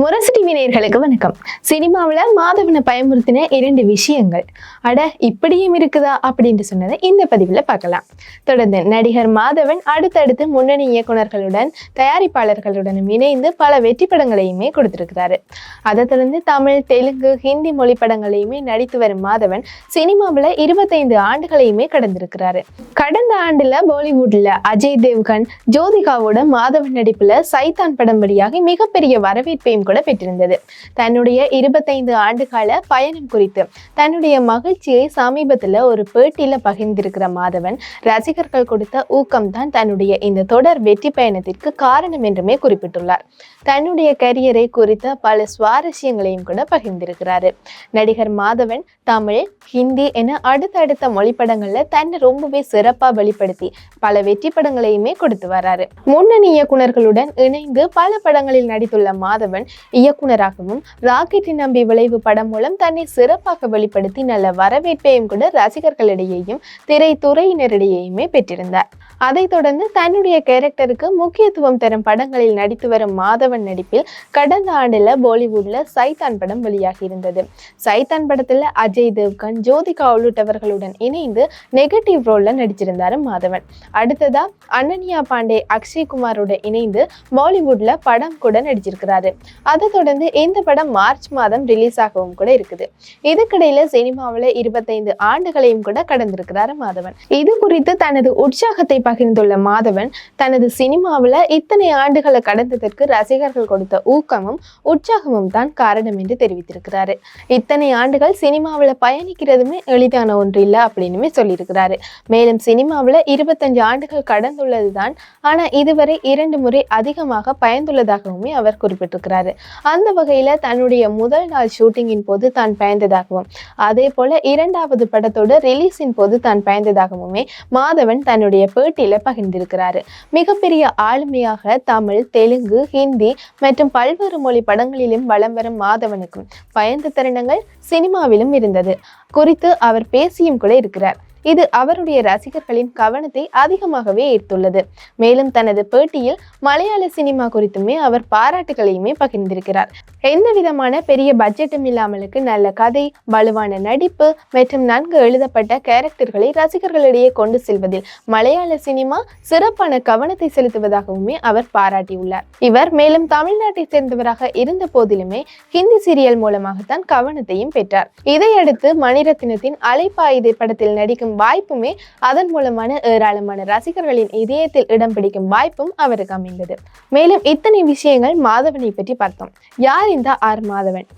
முரசு TV வணக்கம். சினிமாவில் மாதவனை பயமுறுத்தின இரண்டு விஷயங்கள். அட இப்படியும் இருக்குதா? அப்படின்னு சொன்னதை இந்த பதிவில் பார்க்கலாம். தொடர்ந்து நடிகர் மாதவன் அடுத்தடுத்து முன்னணி இயக்குனர்களுடன் தயாரிப்பாளர்களுடனும் இணைந்து பல வெற்றி படங்களையுமே கொடுத்திருக்கிறாரு. அதை தொடர்ந்து தமிழ் தெலுங்கு ஹிந்தி மொழி படங்களையுமே நடித்து வரும் மாதவன் சினிமாவில் இருபத்தைந்து ஆண்டுகளையுமே கடந்திருக்கிறாரு. கடந்த ஆண்டுல பாலிவுட்ல அஜய் தேவ்கன் ஜோதிகாவோட மாதவன் நடிப்புல சைத்தான் படம் வழியாக மிகப்பெரிய வரவேற்பையும் கூட பெற்றிருந்தது. தன்னுடைய இருபத்தைந்து ஆண்டு கால பயணம் குறித்து தன்னுடைய மகிழ்ச்சியை சமீபத்தில் ஒரு பேட்டியில பகிர்ந்திருக்கிற மாதவன் ரசிகர்கள் கொடுத்த ஊக்கம் தான் தன்னுடைய இந்த தொடர் வெற்றி பயணத்திற்கு காரணம் என்றுமே குறிப்பிட்டுள்ளார். தன்னுடைய கரியரை குறித்த பல சுவாரஸ்யங்களையும் கூட பகிர்ந்திருக்கிறாரு. நடிகர் மாதவன் தமிழ் ஹிந்தி என அடுத்தடுத்த மொழிப்படங்களில் தன்னை ரொம்பவே சிறப்பாக வெளிப்படுத்தி பல வெற்றி படங்களையுமே கொடுத்து வராரு. முன்னணி இயக்குனர்களுடன் இணைந்து பல படங்களில் நடித்துள்ள மாதவன் இயக்குனராகவும் ராக்கெட்டின் நம்பி விளைவு படம் மூலம் தன்னை சிறப்பாக வெளிப்படுத்தி நல்ல வரவேற்பையும் கூட ரசிகர்களிடையேயும் திரைத்துறையினரிடையேயுமே பெற்றிருந்தார். அதைத் தொடர்ந்து தன்னுடைய கேரக்டருக்கு முக்கியத்துவம் தரும் படங்களில் நடித்து வரும் மாதவன் நடிப்பில் கடந்த ஆண்டுல பாலிவுட்ல சைத்தான் படம் வெளியாகி இருந்தது. சைத்தான் படத்துல அஜய் தேவ்கன் ஜோதிகா உள்ளிட்டவர்களுடன் இணைந்து நெகட்டிவ் ரோல்ல நடிச்சிருந்தாரு மாதவன். அடுத்ததா அனன்யா பாண்டே அக்ஷய் குமாரோட இணைந்து பாலிவுட்ல படம் கூட நடிச்சிருக்கிறாரு. அதை தொடர்ந்து இந்த படம் மார்ச் மாதம் ரிலீஸ் ஆகவும் கூட இருக்குது. இதுக்கிடையில சினிமாவில் இருபத்தைந்து ஆண்டுகளையும் கூட கடந்திருக்கிறாரு மாதவன். இது குறித்து தனது உற்சாகத்தை பகிர்ந்துள்ள மாதவன் தனது சினிமாவில் இத்தனை ஆண்டுகளை கடந்ததற்கு ரசிகர்கள் கொடுத்த ஊக்கமும் உற்சாகமும் தான் காரணம் என்று தெரிவித்திருக்கிறாரு. இத்தனை ஆண்டுகள் சினிமாவில் பயணிக்கிறதுமே எளிதான ஒன்று இல்லை அப்படின்னுமே சொல்லியிருக்கிறாரு. மேலும் சினிமாவில் இருபத்தஞ்சு ஆண்டுகள் கடந்துள்ளது தான் ஆனால் இதுவரை இரண்டு முறை அதிகமாக பயந்துள்ளதாகவுமே அவர் குறிப்பிட்டிருக்கிறாரு. அந்த வகையில் தன்னுடைய முதல் நாள் ஷூட்டிங்கின் போது தான் பயந்ததாகவும் அதே போல இரண்டாவது படத்தோட ரிலீஸின் போது தான் பயந்ததாகவுமே மாதவன் தன்னுடைய பேட்டியில பகிர்ந்திருக்கிறாரு. மிகப்பெரிய ஆளுமையாக தமிழ் தெலுங்கு ஹிந்தி மற்றும் பல்வேறு மொழி படங்களிலும் வலம் வரும் மாதவனுக்கும் பயந்த தருணங்கள் சினிமாவிலும் இருந்தது. குறித்து அவர் பேசியும் கூட இருக்கிறார். இது அவருடைய ரசிகர்களின் கவனத்தை அதிகமாகவே ஈர்த்துள்ளது. மேலும் தனது பேட்டியில் மலையாள சினிமா குறித்துமே அவர் பாராட்டுகளையுமே பகிர்ந்திருக்கிறார். எந்த விதமான பெரிய பட்ஜெட்டும் இல்லாமலுக்கு நல்ல கதை வலுவான நடிப்பு மற்றும் நன்கு எழுதப்பட்ட கேரக்டர்களை ரசிகர்களிடையே கொண்டு செல்வதில் மலையாள சினிமா சிறப்பான கவனத்தை செலுத்துவதாகவுமே அவர் பாராட்டியுள்ளார். இவர் மேலும் தமிழ்நாட்டை சேர்ந்தவராக இருந்த போதிலுமே ஹிந்தி சீரியல் மூலமாகத்தான் கவனத்தையும் பெற்றார். இதையடுத்து மணிரத்னத்தின் அலைப்பாயுதை படத்தில் நடிக்கும் வாய்ப்புமே அதன் மூலமான ஏராளமான ரசிகர்களின் இதயத்தில் இடம் பிடிக்கும் வாய்ப்பும் அவருக்கு அமைந்தது. மேலும் இத்தனை விஷயங்கள் மாதவனை பற்றி பார்த்தோம். யார் இந்த ஆர் மாதவன்?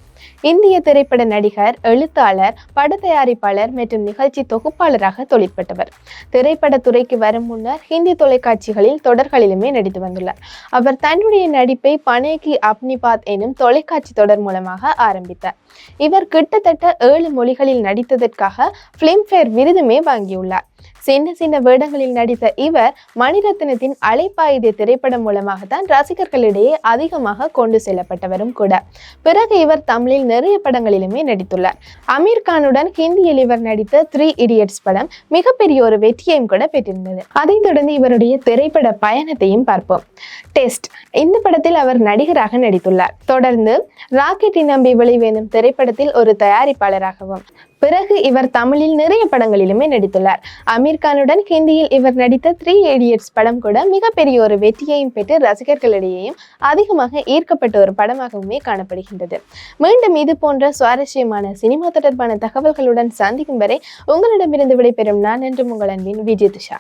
இந்திய திரைப்பட நடிகர் எழுத்தாளர் பட தயாரிப்பாளர் மற்றும் நிகழ்ச்சி தொகுப்பாளராக தொழிற்பட்டவர். திரைப்பட துறைக்கு வரும் முன்னர் ஹிந்தி தொலைக்காட்சிகளில் தொடர்களிலுமே நடித்து வந்துள்ளார். அவர் தன்னுடைய நடிப்பை பனேகி அப்னிபாத் எனும் தொலைக்காட்சி தொடர் மூலமாக ஆரம்பித்தார். இவர் கிட்டத்தட்ட ஏழு மொழிகளில் நடித்ததற்காக பிலிம்ஃபேர் விருதுமே வாங்கியுள்ளார். சின்ன சின்ன வேடங்களில் நடித்த இவர் மணிரத்னத்தின் அலைப்பாயுதே திரைப்படம் மூலமாகத்தான் ரசிகர்களிடையே அதிகமாக கொண்டு செல்லப்பட்டவரும் கூட. பிறகு இவர் தமிழில் நிறைய படங்களிலுமே நடித்துள்ளார். அமீர் கானுடன் ஹிந்தியில் இவர் நடித்த த்ரீ இடியட்ஸ் படம் மிகப்பெரிய ஒரு வெற்றியையும் கூட பெற்றிருந்தது. அதைத் தொடர்ந்து இவருடைய திரைப்பட பயணத்தையும் பார்ப்போம். டெஸ்ட் இந்த படத்தில் அவர் நடிகராக நடித்துள்ளார். தொடர்ந்து ராக்கெட்டின் நம்பி வெளிவேணும் திரைப்படத்தில் ஒரு தயாரிப்பாளராகவும். பிறகு இவர் தமிழில் நிறைய படங்களிலுமே நடித்துள்ளார். அமீர் கானுடன் ஹிந்தியில் இவர் நடித்த த்ரீ ஏடியட்ஸ் படம் கூட மிகப்பெரிய ஒரு வெற்றியையும் பெற்று ரசிகர்களிடையேயும் அதிகமாக ஈர்க்கப்பட்ட ஒரு படமாகவுமே காணப்படுகின்றது. மீண்டும் இது போன்ற சுவாரஸ்யமான சினிமா தொடர்பான தகவல்களுடன் சந்திக்கும் வரை உங்களிடமிருந்து விடைபெறும் நான் என்றும் உங்கள் அன்பின் விஜய் துஷா.